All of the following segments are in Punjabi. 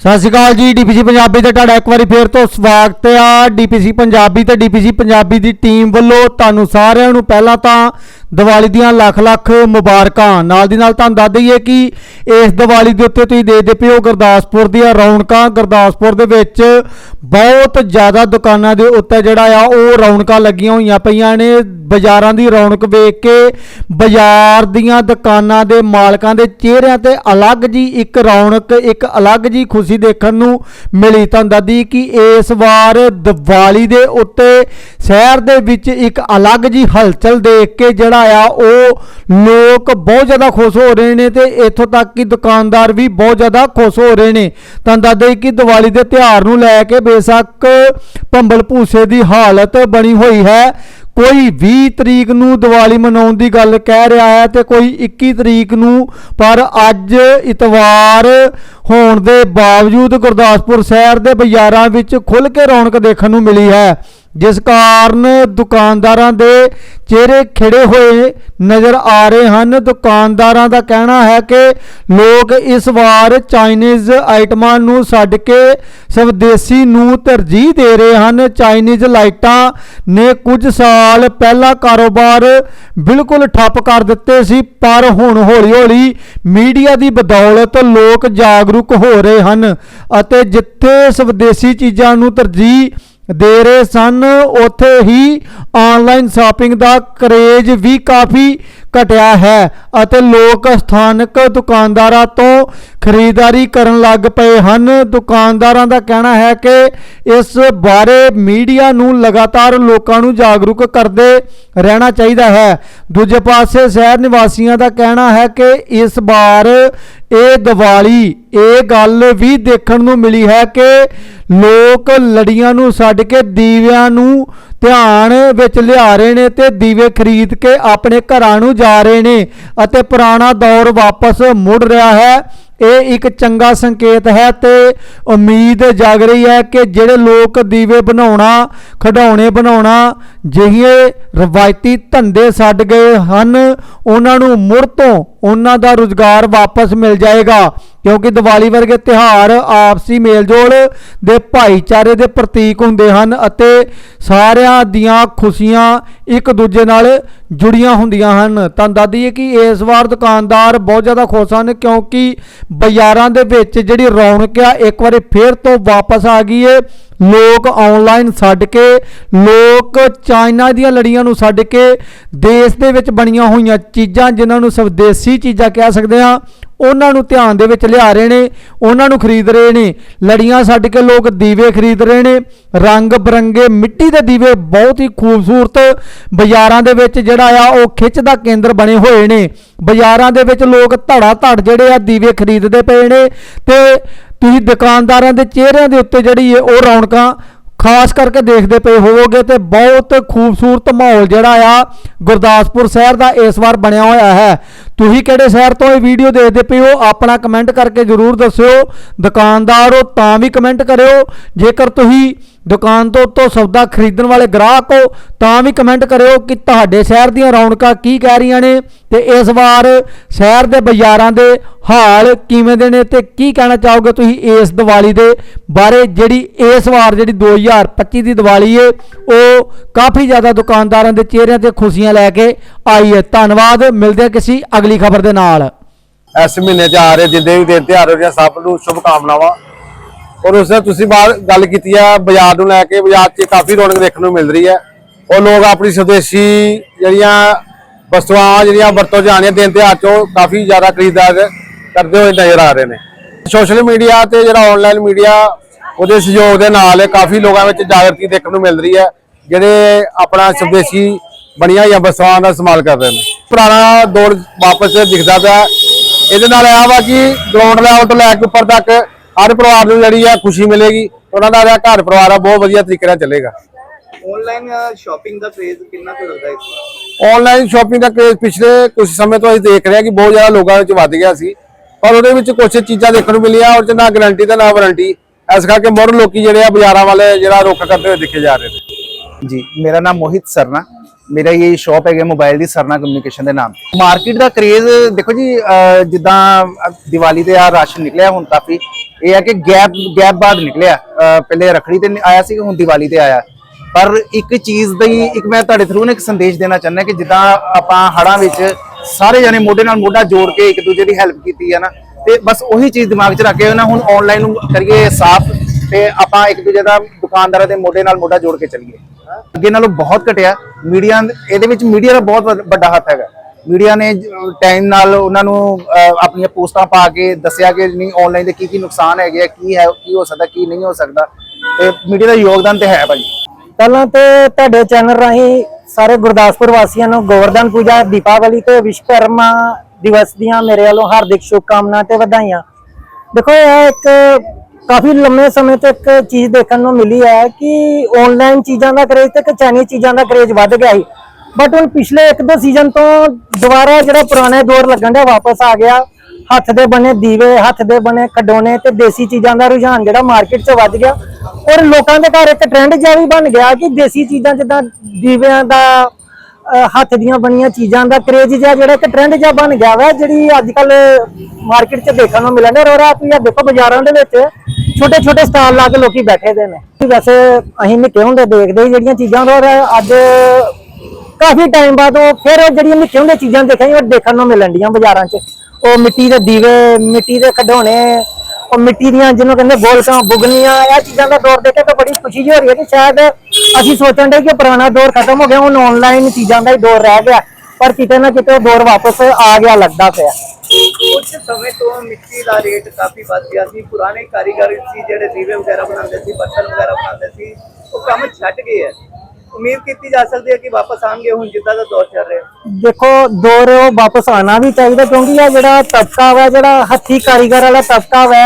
ਸਤਿ ਸ਼੍ਰੀ ਅਕਾਲ ਜੀ ਡੀਪੀਸੀ ਪੰਜਾਬੀ ਤੇ ਤੁਹਾਡਾ ਇੱਕ ਵਾਰੀ ਫੇਰ ਤੋਂ ਸਵਾਗਤ ਆ ਡੀਪੀਸੀ ਪੰਜਾਬੀ ਤੇ ਡੀਪੀਸੀ ਪੰਜਾਬੀ ਦੀ ਟੀਮ ਵੱਲੋਂ ਤੁਹਾਨੂੰ ਸਾਰਿਆਂ ਨੂੰ ਪਹਿਲਾਂ ਤਾਂ ਦੀਵਾਲੀ ਦੀਆਂ ਲੱਖ ਲੱਖ ਮੁਬਾਰਕਾਂ। ਨਾਲ ਦੀ ਨਾਲ ਤੁਹਾਨੂੰ ਦੱਸ ਦਈਏ ਕਿ ਇਸ ਦੀਵਾਲੀ ਦੇ ਉੱਤੇ ਤੁਸੀਂ ਦੇਖਦੇ ਪਿਓ ਗੁਰਦਾਸਪੁਰ ਦੀਆਂ ਰੌਣਕਾਂ। ਗੁਰਦਾਸਪੁਰ ਦੇ ਵਿੱਚ ਬਹੁਤ ਜ਼ਿਆਦਾ ਦੁਕਾਨਾਂ ਦੇ ਉੱਤੇ ਜਿਹੜਾ ਆ, ਉਹ ਰੌਣਕਾਂ ਲੱਗੀਆਂ ਹੋਈਆਂ ਪਈਆਂ ਨੇ। ਬਾਜ਼ਾਰਾਂ ਦੀ ਰੌਣਕ ਵੇਖ ਕੇ ਬਾਜ਼ਾਰ ਦੀਆਂ ਦੁਕਾਨਾਂ ਦੇ ਮਾਲਕਾਂ ਦੇ ਚਿਹਰਿਆਂ ਤੇ ਅਲੱਗ ਜੀ ਇੱਕ ਰੌਣਕ, ਇੱਕ ਅਲੱਗ ਜੀ ਖੁਸ਼ੀ ਦੇਖਣ ਨੂੰ ਮਿਲੀ ਤਾਂ ਦਾਦੀ ਕਿ ਇਸ ਵਾਰ ਦੀਵਾਲੀ ਦੇ ਉੱਤੇ ਸ਼ਹਿਰ ਦੇ ਵਿੱਚ ਇੱਕ ਅਲੱਗ ਜੀ ਹਲਚਲ ਦੇਖ ਕੇ ਜਿਹੜਾ ਆ ਉਹ ਲੋਕ ਬਹੁਤ ਜ਼ਿਆਦਾ ਖੁਸ਼ ਹੋ ਰਹੇ ਨੇ ਤੇ ਇੱਥੋਂ ਤੱਕ ਕਿ ਦੁਕਾਨਦਾਰ ਵੀ ਬਹੁਤ ਜ਼ਿਆਦਾ ਖੁਸ਼ ਹੋ ਰਹੇ ਨੇ। ਤਾਂ ਦੱਸਦੇ ਕਿ ਦੀਵਾਲੀ ਦੇ ਤਿਉਹਾਰ ਨੂੰ ਲੈ ਕੇ ਬੇਸ਼ੱਕ ਭੰਬਲ ਭੂਸੇ ਦੀ ਹਾਲਤ ਬਣੀ ਹੋਈ ਹੈ। ਕੋਈ 20 ਤਰੀਕ ਨੂੰ ਦੀਵਾਲੀ ਮਨਾਉਣ ਦੀ ਗੱਲ ਕਹਿ ਰਿਹਾ ਹੈ ਤੇ ਕੋਈ 21 ਤਰੀਕ ਨੂੰ, ਪਰ ਅੱਜ ਇਤਵਾਰ ਹੋਣ ਦੇ ਬਾਵਜੂਦ ਗੁਰਦਾਸਪੁਰ ਸ਼ਹਿਰ ਦੇ ਬਾਜ਼ਾਰਾਂ ਵਿੱਚ ਖੁੱਲ੍ਹ ਕੇ ਰੌਣਕ ਦੇਖਣ ਨੂੰ ਮਿਲੀ ਹੈ। ਜਿਸ ਕਾਰਨ ਦੁਕਾਨਦਾਰਾਂ ਦੇ ਚਿਹਰੇ ਖਿੜੇ ਹੋਏ ਨਜ਼ਰ ਆ ਰਹੇ ਹਨ। ਦੁਕਾਨਦਾਰਾਂ ਦਾ ਕਹਿਣਾ ਹੈ ਕਿ ਲੋਕ ਇਸ ਵਾਰ ਚਾਈਨੀਜ਼ ਆਈਟਮਾਂ ਨੂੰ ਛੱਡ ਕੇ ਸਵਦੇਸੀ ਨੂੰ ਤਰਜੀਹ ਦੇ ਰਹੇ ਹਨ। ਚਾਈਨੀਜ਼ ਲਾਈਟਾਂ ਨੇ ਕੁਝ ਸਾਲ ਪਹਿਲਾਂ ਕਾਰੋਬਾਰ ਬਿਲਕੁਲ ਠੱਪ ਕਰ ਦਿੱਤੇ ਸੀ, ਪਰ ਹੁਣ ਹੌਲੀ-ਹੌਲੀ ਮੀਡੀਆ ਦੀ ਬਦੌਲਤ ਲੋਕ ਜਾਗਰੂਕ ਹੋ ਰਹੇ ਹਨ ਅਤੇ ਜਿੱਥੇ ਸਵਦੇਸੀ ਚੀਜ਼ਾਂ ਨੂੰ ਤਰਜੀਹ ਦੇ ਰਹੇ ਸਨ। ਉੱਥੇ ਹੀ ਆਨਲਾਈਨ ਸ਼ਾਪਿੰਗ ਦਾ ਕਰੇਜ ਵੀ ਕਾਫੀ ਘਟਿਆ ਹੈ ਅਤੇ ਲੋਕ ਸਥਾਨਕ ਦੁਕਾਨਦਾਰਾਂ ਤੋਂ ਖਰੀਦਦਾਰੀ ਕਰਨ ਲੱਗ ਪਏ ਹਨ। ਦੁਕਾਨਦਾਰਾਂ ਦਾ ਕਹਿਣਾ ਹੈ ਕਿ ਇਸ ਬਾਰੇ ਮੀਡੀਆ ਨੂੰ ਲਗਾਤਾਰ ਲੋਕਾਂ ਨੂੰ ਜਾਗਰੂਕ ਕਰਦੇ ਰਹਿਣਾ ਚਾਹੀਦਾ ਹੈ। ਦੂਜੇ ਪਾਸੇ ਸ਼ਹਿਰ ਨਿਵਾਸੀਆਂ ਦਾ ਕਹਿਣਾ ਹੈ ਕਿ ਇਸ ਵਾਰ ਇਹ ਦੀਵਾਲੀ, ਇਹ ਗੱਲ ਵੀ ਦੇਖਣ ਨੂੰ ਮਿਲੀ ਹੈ ਕਿ ਲੋਕ ਲੜੀਆਂ ਨੂੰ ਛੱਡ ਕੇ ਦੀਵਿਆਂ ਨੂੰ ਧਿਆਨ ਵਿੱਚ ਲਿਆ ਰਹੇ ਨੇ ਤੇ ਦੀਵੇ ਖਰੀਦ ਕੇ ਆਪਣੇ ਘਰਾਂ ਨੂੰ ਜਾ ਰਹੇ ਨੇ ਅਤੇ ਪੁਰਾਣਾ ਦੌਰ ਵਾਪਸ ਮੁੜ ਰਿਹਾ ਹੈ। ਇਹ ਇੱਕ ਚੰਗਾ ਸੰਕੇਤ ਹੈ ਤੇ ਉਮੀਦ ਜਾਗ ਰਹੀ ਹੈ ਕਿ ਜਿਹੜੇ ਲੋਕ ਦੀਵੇ ਬਣਾਉਣਾ ਖਡਾਉਣੇ ਬਣਾਉਣਾ, ਜਿਹੇ ਰਵਾਇਤੀ ਧੰਦੇ ਛੱਡ ਗਏ ਹਨ, ਉਹਨਾਂ ਨੂੰ ਮੁੜ ਤੋਂ ਉਹਨਾਂ ਦਾ ਰੁਜ਼ਗਾਰ ਵਾਪਸ ਮਿਲ ਜਾਏਗਾ। ਕਿਉਂਕਿ ਦੀਵਾਲੀ ਵਰਗੇ ਤਿਉਹਾਰ ਆਪਸੀ ਮੇਲਜੋਲ ਦੇ ਭਾਈਚਾਰੇ ਦੇ ਪ੍ਰਤੀਕ ਹੁੰਦੇ ਹਨ ਅਤੇ ਸਾਰਿਆਂ ਦੀਆਂ ਖੁਸ਼ੀਆਂ ਇੱਕ ਦੂਜੇ ਨਾਲ ਜੁੜੀਆਂ ਹੁੰਦੀਆਂ ਹਨ। ਤਾਂ ਦਾਦੀਏ ਕਿ ਇਸ ਵਾਰ ਦੁਕਾਨਦਾਰ ਬਹੁਤ ਜ਼ਿਆਦਾ ਖੁਸ਼ ਹਨ ਕਿਉਂਕਿ ਬਾਜ਼ਾਰਾਂ ਦੇ ਵਿੱਚ ਜਿਹੜੀ ਰੌਣਕ ਆ, ਇੱਕ ਵਾਰੀ ਫੇਰ ਤੋਂ ਵਾਪਸ ਆ ਗਈ ਏ। ਲੋਕ ਆਨਲਾਈਨ ਛੱਡ ਕੇ, ਲੋਕ ਚਾਈਨਾ ਦੀਆਂ ਲੜੀਆਂ ਨੂੰ ਛੱਡ ਕੇ ਦੇਸ਼ ਦੇ ਵਿੱਚ ਬਣੀਆਂ ਹੋਈਆਂ ਚੀਜ਼ਾਂ, ਜਿਨ੍ਹਾਂ ਨੂੰ ਸਵਦੇਸੀ ਚੀਜ਼ਾਂ ਕਹਿ ਸਕਦੇ ਆ ਉਹਨਾਂ ਨੂੰ ਧਿਆਨ ਦੇ ਵਿੱਚ ਲਿਆ ਰਹੇ ਨੇ, ਉਹਨਾਂ ਨੂੰ ਖਰੀਦ ਰਹੇ ਨੇ। ਲੜੀਆਂ ਛੱਡ ਕੇ ਲੋਕ ਦੀਵੇ ਖਰੀਦ ਰਹੇ ਨੇ। ਰੰਗ ਬਰੰਗੇ ਮਿੱਟੀ ਦੇ ਦੀਵੇ ਬਹੁਤ ਹੀ ਖੂਬਸੂਰਤ ਬਾਜ਼ਾਰਾਂ ਦੇ ਵਿੱਚ ਜਿਹੜਾ ਆ, ਉਹ ਖਿੱਚ ਦਾ ਕੇਂਦਰ ਬਣੇ ਹੋਏ ਨੇ। ਬਾਜ਼ਾਰਾਂ ਦੇ ਵਿੱਚ ਲੋਕ ਧੜਾ ਧੜ ਜਿਹੜੇ ਆ ਦੀਵੇ ਖਰੀਦਦੇ ਪਏ ਨੇ ਤੇ ਤੁਸੀਂ ਦੁਕਾਨਦਾਰਾਂ ਦੇ ਚਿਹਰਿਆਂ ਦੇ ਉੱਤੇ ਜਿਹੜੀ ਹੈ ਉਹ ਰੌਣਕਾਂ ਖਾਸ ਕਰਕੇ ਦੇਖਦੇ ਪਏ ਹੋਵੋਗੇ ਤੇ ਬਹੁਤ ਖੂਬਸੂਰਤ ਮਾਹੌਲ ਜਿਹੜਾ ਆ ਗੁਰਦਾਸਪੁਰ ਸ਼ਹਿਰ ਦਾ ਇਸ ਵਾਰ ਬਣਿਆ ਹੋਇਆ ਹੈ। ਤੁਸੀਂ ਕਿਹੜੇ ਸ਼ਹਿਰ ਤੋਂ ਇਹ ਵੀਡੀਓ ਦੇਖਦੇ ਪਏ ਹੋ, ਆਪਣਾ ਕਮੈਂਟ ਕਰਕੇ ਜਰੂਰ ਦੱਸਿਓ। ਦੁਕਾਨਦਾਰ ਹੋ ਤਾਂ ਵੀ ਕਮੈਂਟ ਕਰਿਓ। ਜੇਕਰ ਤੁਸੀਂ ਦੁਕਾਨ ਤੋਂ ਤੋਂ ਸੌਦਾ ਖਰੀਦਣ ਵਾਲੇ ਗ੍ਰਾਹਕ ਹੋ, ਤਾਂ ਵੀ ਕਮੈਂਟ ਕਰਿਓ ਕਿ ਤੁਹਾਡੇ ਸ਼ਹਿਰ ਦੀਆਂ ਰੌਣਕਾਂ ਕੀ ਕਹਿ ਰਹੀਆਂ ਨੇ ਤੇ ਇਸ ਵਾਰ ਸ਼ਹਿਰ ਦੇ ਬਾਜ਼ਾਰਾਂ ਦੇ ਹਾਲ ਕਿਵੇਂ ਦੇ ਨੇ ਤੇ ਕੀ ਕਹਿਣਾ ਚਾਹੋਗੇ ਤੁਸੀਂ ਇਸ ਦੀਵਾਲੀ ਦੇ ਬਾਰੇ? ਜਿਹੜੀ ਇਸ ਵਾਰ ਜਿਹੜੀ 2025 ਦੀ ਦੀਵਾਲੀ ਏ, ਉਹ ਕਾਫੀ ਜ਼ਿਆਦਾ ਦੁਕਾਨਦਾਰਾਂ ਦੇ ਚਿਹਰਿਆਂ ਤੇ ਖੁਸ਼ੀਆਂ ਲੈ ਕੇ ਆਈ ਹੈ ਧੰਨਵਾਦ, ਮਿਲਦੇ ਹਾਂ ਕਿਸੇ ਅਗਲੀ ਖਬਰ ਦੇ ਨਾਲ। ਇਸ ਮਹੀਨੇ ਚ ਆ ਰਹੇ ਜਿੰਦੇ ਵੀ ਦਿਨ ਤਿਉਹਾਰ ਹੋ ਰਹੇ ਸਭ ਨੂੰ ਸ਼ੁਭ ਕਾਮਨਾਵਾਂ ਔਰ ਉਸ ਨਾਲ ਤੁਸੀਂ ਬਾਹਰ ਗੱਲ ਕੀਤੀ ਆ, ਬਾਜ਼ਾਰ ਨੂੰ ਲੈ ਕੇ, ਬਾਜ਼ਾਰ 'ਚ ਕਾਫੀ ਰੌਣਕ ਦੇਖਣ ਨੂੰ ਮਿਲ ਰਹੀ ਹੈ। ਉਹ ਲੋਕ ਆਪਣੀ ਸਵਦੇਸ਼ੀ ਜਿਹੜੀਆਂ ਵਸਤੂਆਂ, ਜਿਹੜੀਆਂ ਵਰਤੋਂ 'ਚ ਆਉਣੀਆਂ ਦਿਨ ਤਿਉਹਾਰ 'ਚੋਂ ਕਾਫੀ ਜ਼ਿਆਦਾ ਖਰੀਦਦਾਰ ਕਰਦੇ ਹੋਏ ਨਜ਼ਰ ਆ ਰਹੇ ਨੇ। ਸੋਸ਼ਲ ਮੀਡੀਆ ਤੇ ਜਿਹੜਾ ਆਨਲਾਈਨ ਮੀਡੀਆ, ਉਹਦੇ ਸਹਿਯੋਗ ਦੇ ਨਾਲ ਕਾਫੀ ਲੋਕਾਂ ਵਿੱਚ ਜਾਗਰਤੀ ਦੇਖਣ ਨੂੰ ਮਿਲ ਰਹੀ ਹੈ, ਜਿਹੜੇ ਆਪਣਾ ਸਵਦੇਸ਼ੀ ਬਣੀਆਂ ਜਾਂ ਵਸਤੂਆਂ ਦਾ ਇਸਤੇਮਾਲ ਕਰ ਰਹੇ ਨੇ। ਪੁਰਾਣਾ ਦੌਰ ਵਾਪਸ ਦਿਖਦਾ ਪਿਆ। ਇਹਦੇ ਨਾਲ ਇਹ ਵਾ ਕਿ ਗਰਾਊਂਡ ਲੈਵਲ ਤੋਂ ਲੈ ਕੇ ਉੱਪਰ ਤੱਕ ਹਰ ਪਰਿਵਾਰ ਨੂੰ ਜਿਹੜੀ ਆ ਖੁਸ਼ੀ ਮਿਲੇਗੀ ਉਹਨਾਂ ਦਾ ਜਿਹੜਾ ਘਰ ਪਰਿਵਾਰ ਆ ਬਹੁਤ ਵਧੀਆ ਤਰੀਕੇ ਨਾਲ ਚੱਲੇਗਾ। ਆਨਲਾਈਨ ਸ਼ਾਪਿੰਗ ਦਾ ਕ੍ਰੇਜ਼ ਕਿੰਨਾ ਕੁ ਲੱਗਦਾ ਇਸ ਆਨਲਾਈਨ ਸ਼ਾਪਿੰਗ ਦਾ ਕ੍ਰੇਜ਼ ਪਿਛਲੇ ਕੁਝ ਸਮੇਂ ਤੋਂ ਅਸੀਂ ਦੇਖ ਰਹੇ ਹਾਂ ਕਿ ਬਹੁਤ ਜ਼ਿਆਦਾ ਲੋਕਾਂ ਵਿੱਚ ਵੱਧ ਗਿਆ ਸੀ। ਪਰ ਉਹਦੇ ਵਿੱਚ ਕੁਝ ਚੀਜ਼ਾਂ ਦੇਖਣ ਨੂੰ ਮਿਲੀਆਂ ਔਰ ਚ ਨਾ ਗਾਰੰਟੀ ਤੇ ਨਾ ਵਾਰੰਟੀ ਇਸ ਕਰਕੇ ਮੁੜ ਲੋਕੀ ਜਿਹੜੇ ਆ ਬਾਜ਼ਾਰਾਂ ਵਾਲੇ ਜਿਹੜਾ ਰੁੱਖ ਕਰਦੇ ਹੋਏ ਦਿਖੇ ਜਾ ਰਹੇ ਨੇ। ਜੀ ਮੇਰਾ ਨਾਮ ਮੋਹਿਤ ਸਰਨਾ। ਮੇਰਾ ਇਹ ਸ਼ਾਪ ਹੈਗਾ ਮੋਬਾਈਲ ਦੀ ਸਰਨਾ ਕਮਿਊਨੀਕੇਸ਼ਨ ਦੇ ਨਾਮ ਮਾਰਕੀਟ ਦਾ ਕ੍ਰੇਜ਼ ਦੇਖੋ ਜੀ ਜਿੱਦਾਂ ਦੀਵਾਲੀ ਤੇ ਆ ਰਾਸ਼ਨ ਨਿਕਲਿਆ ਹੁਣ ਕਾਫੀ। ਇਹ ਹੈ ਕਿ ਗੈਪ ਗੈਪ ਬਾਅਦ ਨਿਕਲਿਆ। ਪਹਿਲੇ ਰਖੜੀ ਤੇ ਆਇਆ ਸੀ, ਹੁਣ ਦੀਵਾਲੀ ਤੇ ਆਇਆ। ਪਰ ਇੱਕ ਚੀਜ਼ ਦੀ, ਇੱਕ ਮੈਂ ਤੁਹਾਡੇ ਥਰੂ ਨੇ ਇੱਕ ਸੰਦੇਸ਼ ਦੇਣਾ ਚਾਹੁੰਦਾ ਕਿ ਜਿੱਦਾਂ ਆਪਾਂ ਹੜਾਂ ਵਿੱਚ ਸਾਰੇ ਜਣੇ ਮੋਢੇ ਨਾਲ ਮੋਢਾ ਜੋੜ ਕੇ ਇੱਕ ਦੂਜੇ ਦੀ ਹੈਲਪ ਕੀਤੀ ਹੈ ਨਾ, ਤੇ ਬਸ ਉਹੀ ਚੀਜ਼ ਦਿਮਾਗ 'ਚ ਰੱਖ ਕੇ ਨਾ ਹੁਣ ਆਨਲਾਈਨ ਕਰੀਏ ਸਾਫ਼ ਤੇ ਆਪਾਂ ਇੱਕ ਦੂਜੇ ਦਾ ਦੁਕਾਨਦਾਰਾਂ ਦੇ ਮੋਢੇ ਨਾਲ ਮੋਢਾ ਜੋੜ ਕੇ ਚੱਲੀਏ। ਅੱਗੇ ਨਾਲੋਂ ਬਹੁਤ ਘਟਿਆ। ਮੀਡੀਆ ਇਹਦੇ ਵਿੱਚ ਮੀਡੀਆ ਦਾ ਬਹੁਤ ਵੱਡਾ ਹੱਥ ਹੈਗਾ। ਮੀਡੀਆ ਨੇ ਟਾਈਮ ਨਾਲ ਉਹਨਾਂ ਨੂੰ ਆਪਣੀਆਂ ਪੋਸਟਾਂ ਪਾ ਕੇ ਦੱਸਿਆ ਕਿ ਨਹੀਂ ਆਨਲਾਈਨ ਦੇ ਕੀ ਕੀ ਨੁਕਸਾਨ ਹੈਗੇ ਆ, ਕੀ ਹੈ, ਕੀ ਹੋ ਸਕਦਾ, ਕੀ ਨਹੀਂ ਹੋ ਸਕਦਾ। ਤੇ ਮੀਡੀਆ ਦਾ ਯੋਗਦਾਨ ਤੇ ਹੈ ਭਾਜੀ। ਪਹਿਲਾਂ ਤੇ ਤੁਹਾਡੇ ਚੈਨਲ ਰਾਹੀਂ ਸਾਰੇ ਗੁਰਦਾਸਪੁਰ ਵਾਸੀਆਂ ਨੂੰ ਗੋਵਰਧਨ ਪੂਜਾ, ਦੀਪਾਵਲੀ ਤੇ ਵਿਸ਼ਵਕਰਮਾ ਦਿਵਸ ਦੀਆਂ ਮੇਰੇ ਵੱਲੋਂ ਹਾਰਦਿਕ ਸ਼ੁਭਕਾਮਨਾਵਾਂ ਤੇ ਵਧਾਈਆਂ। ਦੇਖੋ, ਇਹ ਇੱਕ ਕਾਫੀ ਲੰਮੇ ਸਮੇਂ ਤੋਂ ਇੱਕ ਚੀਜ਼ ਦੇਖਣ ਨੂੰ ਮਿਲੀ ਹੈ ਕਿ ਆਨਲਾਈਨ ਚੀਜ਼ਾਂ ਦਾ ਕਰੇਜ ਤੇ ਚਾਈਨੀਜ਼ ਚੀਜ਼ਾਂ ਦਾ ਕਰੇਜ ਵੱਧ ਗਿਆ ਸੀ। ਬਟ ਹੁਣ ਪਿਛਲੇ ਇੱਕ ਦੋ ਸੀਜ਼ਨ ਤੋਂ ਦੁਬਾਰਾ ਜਿਹੜਾ ਪੁਰਾਣਾ ਦੌਰ ਲੱਗਣ ਦਾ ਵਾਪਸ ਆ ਗਿਆ। ਹੱਥ ਦੇ ਬਣੇ ਦੀਵੇ, ਹੱਥ ਦੇ ਬਣੇ ਖਡੋਣੇ ਤੇ ਦੇਸੀ ਚੀਜ਼ਾਂ ਦਾ ਰੁਝਾਨ ਜਿਹੜਾ ਮਾਰਕੀਟ 'ਚ ਵੱਧ ਗਿਆ। ਔਰ ਲੋਕਾਂ ਦੇ ਘਰ ਇੱਕ ਟ੍ਰੈਂਡ ਜਿਹਾ ਵੀ ਬਣ ਗਿਆ ਕਿ ਦੇਸੀ ਚੀਜ਼ਾਂ ਜਿੱਦਾਂ ਦੀਵਿਆਂ ਦਾ ਹੱਥ ਦੀਆਂ ਬਣੀਆਂ ਚੀਜ਼ਾਂ ਦਾ ਕਰੇਜ ਜਿਹਾ ਜਿਹੜਾ ਇੱਕ ਟ੍ਰੈਂਡ ਜਿਹਾ ਬਣ ਗਿਆ ਵਾ, ਜਿਹੜੀ ਅੱਜ ਕੱਲ ਮਾਰਕੀਟ 'ਚ ਦੇਖਣ ਨੂੰ ਮਿਲਣ ਔਰ ਆ ਤੁਸੀਂ ਦੇਖੋ ਬਾਜ਼ਾਰਾਂ ਦੇ ਵਿੱਚ ਛੋਟੇ ਛੋਟੇ ਸਟਾਲ ਲਾ ਕੇ ਲੋਕੀ ਬੈਠੇ ਦੇ ਨੇ। ਵੈਸੇ ਅਸੀਂ ਨਿੱਕੇ ਹੁੰਦੇ ਦੇਖਦੇ ਜਿਹੜੀਆਂ ਚੀਜ਼ਾਂ ਔਰ ਅੱਜ ਕਾਫੀ ਟਾਈਮ ਬਾਅਦ ਉਹ ਫਿਰ ਜਿਹੜੀਆਂ ਨਿੱਕੇ ਹੁੰਦੇ ਚੀਜ਼ਾਂ ਦੇਖੀਆਂ, ਉਹ ਦੇਖਣ ਨੂੰ ਮਿਲਣ ਡੀਆਂ ਬਾਜ਼ਾਰਾਂ 'ਚ। ਉਹ ਮਿੱਟੀ ਦੇ ਦੀਵੇ, ਮਿੱਟੀ ਦੇ ਖਿਡੌਣੇ, ਉਹ ਮਿੱਟੀ ਦੀਆਂ ਜਿਹਨੂੰ ਕਹਿੰਦੇ ਗੋਲਕਾਂ ਬੁਗਨੀਆਂ ਇਹ ਚੀਜ਼ਾਂ ਦਾ ਦੌਰ ਦੇਖ ਕੇ ਤਾਂ ਬੜੀ ਖੁਸ਼ੀ ਜਿਹੀ ਹੋ ਰਹੀ ਹੈ ਕਿ ਸ਼ਾਇਦ ਅਸੀਂ ਸੋਚਣ ਦੇ ਕਿ ਪੁਰਾਣਾ ਦੌਰ ਖਤਮ ਹੋ ਗਿਆ ਹੁਣ ਆਨਲਾਈਨ ਚੀਜ਼ਾਂ ਦਾ ਹੀ ਦੌਰ ਰਹਿ ਗਿਆ ਪਰ ਕਿਤੇ ਨਾ ਕਿਤੇ ਉਹ ਦੌਰ ਵਾਪਸ ਆ ਗਿਆ ਲੱਗਦਾ ਪਿਆ। ਕੁਝ ਸਮੇਂ ਤੋਂ ਮਿੱਟੀ ਦਾ ਰੇਟ ਕਾਫੀ ਵੱਧ ਗਿਆ ਸੀ ਪੁਰਾਣੇ ਕਾਰੀਗਰ ਸੀ ਜਿਹੜੇ ਦੀਵੇ ਵਗੈਰਾ ਬਣਾਉਂਦੇ ਸੀ ਬਰਤਨ ਵਗੈਰਾ ਬਣਾਉਂਦੇ ਸੀ ਉਹ ਕੰਮ ਛੱਡ ਗਏ ਹੈ ਉਮੀਦ ਕੀਤੀ ਜਾ ਸਕਦੀ ਹੈ ਕਿ ਵਾਪਸ ਆਣਗੇ ਹੁਣ ਜਿੱਦਾਂ ਦਾ ਦੌਰ ਚੱਲ ਰਿਹਾ। ਦੇਖੋ ਦੌਰ ਉਹ ਵਾਪਸ ਆਣਾ ਵੀ ਚਾਹੀਦਾ ਕਿਉਂਕਿ ਇਹ ਜਿਹੜਾ ਤਬਕਾ ਵਾ ਜਿਹੜਾ ਹੱਥੀ ਕਾਰੀਗਰ ਵਾਲਾ ਤਬਕਾ ਵਾ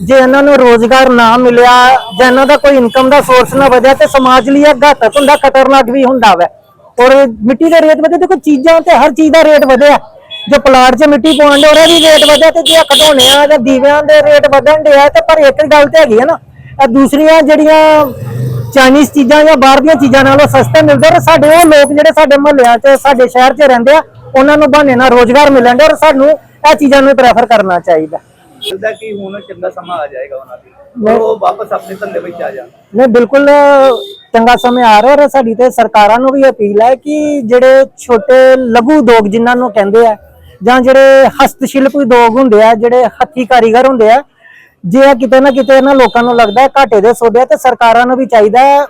ਜੇ ਇਹਨਾਂ ਨੂੰ ਰੋਜ਼ਗਾਰ ਨਾ ਮਿਲਿਆ ਜਾਂ ਇਹਨਾਂ ਦਾ ਕੋਈ ਇਨਕਮ ਦਾ ਸੋਰਸ ਨਾ ਵਧਿਆ ਤੇ ਸਮਾਜ ਲਈ ਇਹ ਘਾਤਕ ਹੁੰਦਾ, ਖਤਰਨਾਕ ਵੀ ਹੁੰਦਾ ਵਾ। ਔਰ ਮਿੱਟੀ ਦਾ ਰੇਟ ਵਧੇ, ਦੇਖੋ ਚੀਜ਼ਾਂ ਤੇ ਹਰ ਚੀਜ਼ ਦਾ ਰੇਟ ਵਧਿਆ। ਜੋ ਪਲਾਟ 'ਚ ਮਿੱਟੀ ਪਾਉਣ ਦੇ ਉਹਦਾ ਵੀ ਰੇਟ ਵਧਿਆ ਤੇ ਜੇ ਖਡੌਣਿਆਂ ਜਾਂ ਦੀਵਿਆਂ ਦੇ ਰੇਟ ਵਧਣ ਦੇ ਆ ਤੇ ਪਰ ਇੱਕ ਗੱਲ ਤੇ ਹੈਗੀ ਹੈ ਨਾ, ਇਹ ਦੂਸਰੀਆਂ ਜਿਹੜੀਆਂ ਚਾਈਨੀਜ਼ ਚੀਜ਼ਾਂ ਜਾਂ ਬਾਹਰ ਦੀਆਂ ਚੀਜ਼ਾਂ ਨਾਲੋਂ ਸਸਤੇ ਮਿਲਦੇ ਔਰ ਸਾਡੇ ਉਹ ਲੋਕ ਜਿਹੜੇ ਸਾਡੇ ਮਹੱਲਿਆਂ 'ਚ, ਸਾਡੇ ਸ਼ਹਿਰ 'ਚ ਰਹਿੰਦੇ ਆ, ਉਹਨਾਂ ਨੂੰ ਬਹਾਨੇ ਨਾਲ ਰੋਜ਼ਗਾਰ ਮਿਲਣ ਦੇ ਔਰ ਸਾਨੂੰ ਇਹ ਚੀਜ਼ਾਂ ਨੂੰ ਪ੍ਰੈਫਰ ਕਰਨਾ ਚਾਹੀਦਾ। ਲੱਗਦਾ ਕਿ ਹੁਣ ਚੰਗਾ ਸਮਾਂ ਆ ਜਾਏਗਾ ਉਹਨਾਂ ਦੀ। ਉਹ ਵਾਪਸ ਆਪਣੇ ਧੰਦੇ ਵਿੱਚ ਆ ਜਾਣ। ਨਹੀਂ ਬਿਲਕੁਲ ਚੰਗਾ ਸਮੇਂ ਆ ਰਿਹਾ ਔਰ ਸਾਡੀ ਤੇ ਸਰਕਾਰਾਂ ਨੂੰ ਵੀ ਅਪੀਲ ਹੈ ਕਿ ਜਿਹੜੇ ਛੋਟੇ ਲਘੂ ਉਦਯੋਗ ਜਿਨ੍ਹਾਂ ਨੂੰ ਕਹਿੰਦੇ ਆ ਜਾਂ ਜਿਹੜੇ ਹਸਤਸ਼ਿਲਪ ਉਦਯੋਗ ਹੁੰਦੇ ਆ ਜਿਹੜੇ ਹੱਥੀ ਕਾਰੀਗਰ ਹੁੰਦੇ ਆ ਜੇ ਕਿਤੇ ਨਾ ਕਿਤੇ ਇਹਨਾਂ ਲੋਕਾਂ ਨੂੰ ਲੱਗਦਾ ਹੈ ਘਾਟੇ ਦੇ ਸੌਦੇ ਤੇ ਸਰਕਾਰਾਂ ਨੂੰ ਵੀ ਚਾਹੀਦਾ ਹੈ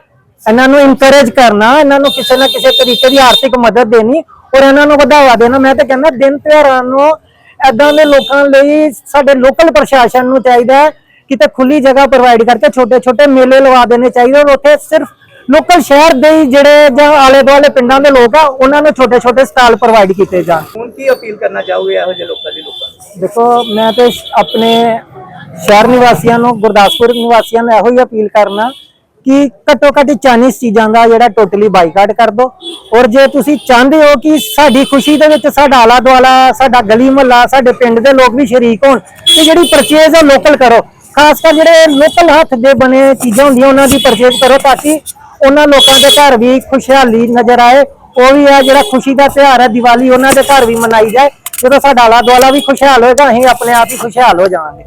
ਇਹਨਾਂ ਨੂੰ ਇਨਕਰੇਜ ਕਰਨਾ ਇਹਨਾਂ ਨੂੰ ਕਿਸੇ ਨਾ ਕਿਸੇ ਤਰੀਕੇ ਦੀ ਆਰਥਿਕ ਮਦਦ ਦੇਣੀ ਔਰ ਇਹਨਾਂ ਨੂੰ ਵਧਾਵਾ ਦੇਣਾ। ਮੈਂ ਤਾਂ ਕਹਿੰਦਾ ਦਿਨ ਤਿਉਹਾਰਾਂ ਨੂੰ ਐਦਾਂ ਦੇ ਲੋਕਾਂ ਲਈ ਸਾਡੇ ਲੋਕਲ ਪ੍ਰਸ਼ਾਸਨ ਨੂੰ ਚਾਹੀਦਾ ਹੈ ਕਿਤੇ ਖੁੱਲੀ ਜਗ੍ਹਾ ਪ੍ਰੋਵਾਈਡ ਕਰਕੇ ਛੋਟੇ ਛੋਟੇ ਮੇਲੇ ਲਵਾ ਦੇਣੇ ਚਾਹੀਦੇ ਔਰ ਉੱਥੇ ਸਿਰਫ ਲੋਕਲ ਸ਼ਹਿਰ ਦੇ ਹੀ ਜਿਹੜੇ ਜਾਂ ਆਲੇ ਦੁਆਲੇ ਪਿੰਡਾਂ ਦੇ ਲੋਕ ਆ ਉਹਨਾਂ ਨੂੰ ਛੋਟੇ ਛੋਟੇ ਸਟਾਲ ਪ੍ਰੋਵਾਈਡ ਕੀਤੇ ਜਾਣ। ਹੁਣ ਕੀ ਅਪੀਲ ਕਰਨਾ ਚਾਹੋਗੇ ਇਹੋ ਜਿਹੇ ਲੋਕਾਂ ਦੀ ਲੋਕਾਂ ਨੂੰ? ਦੇਖੋ ਮੈਂ ਤੇ ਆਪਣੇ ਸ਼ਹਿਰ ਨਿਵਾਸੀਆਂ ਨੂੰ ਗੁਰਦਾਸਪੁਰ ਨਿਵਾਸੀਆਂ ਨੂੰ ਇਹੋ ਹੀ ਅਪੀਲ ਕਰਨਾ ਕਿ ਘੱਟੋ ਘੱਟ ਚਾਈਨੀਜ਼ ਚੀਜ਼ਾਂ ਦਾ ਜਿਹੜਾ ਟੋਟਲੀ ਬਾਈਕਾਟ ਕਰ ਦਿਓ ਔਰ ਜੇ ਤੁਸੀਂ ਚਾਹੁੰਦੇ ਹੋ ਕਿ ਸਾਡੀ ਖੁਸ਼ੀ ਦੇ ਵਿੱਚ ਸਾਡਾ ਆਲਾ ਦੁਆਲਾ ਸਾਡਾ ਗਲੀ ਮੁਹੱਲਾ ਸਾਡੇ ਪਿੰਡ ਦੇ ਲੋਕ ਵੀ ਸ਼ਰੀਕ ਹੋਣ, ਤੇ ਜਿਹੜੀ ਪਰਚੇਜ਼ ਹੈ ਲੋਕਲ ਕਰੋ। ਖਾਸ ਕਰ ਜਿਹੜੇ ਲੋਕਲ ਹੱਥ ਦੇ ਬਣੇ ਚੀਜ਼ਾਂ ਹੁੰਦੀਆਂ, ਉਹਨਾਂ ਦੀ ਪਰਚੇਜ਼ ਕਰੋ ਤਾਂ ਕਿ ਉਹਨਾਂ ਲੋਕਾਂ ਦੇ ਘਰ ਵੀ ਖੁਸ਼ਹਾਲੀ ਨਜ਼ਰ ਆਏ। ਉਹ ਵੀ ਹੈ ਜਿਹੜਾ ਖੁਸ਼ੀ ਦਾ ਤਿਉਹਾਰ ਹੈ ਦੀਵਾਲੀ, ਉਹਨਾਂ ਦੇ ਘਰ ਵੀ ਮਨਾਈ ਜਾਏ। ਜਦੋਂ ਸਾਡਾ ਆਲਾ ਦੁਆਲਾ ਵੀ ਖੁਸ਼ਹਾਲ ਹੋਏਗਾ ਅਸੀਂ ਆਪਣੇ ਆਪ ਹੀ ਖੁਸ਼ਹਾਲ ਹੋ ਜਾਵਾਂਗੇ।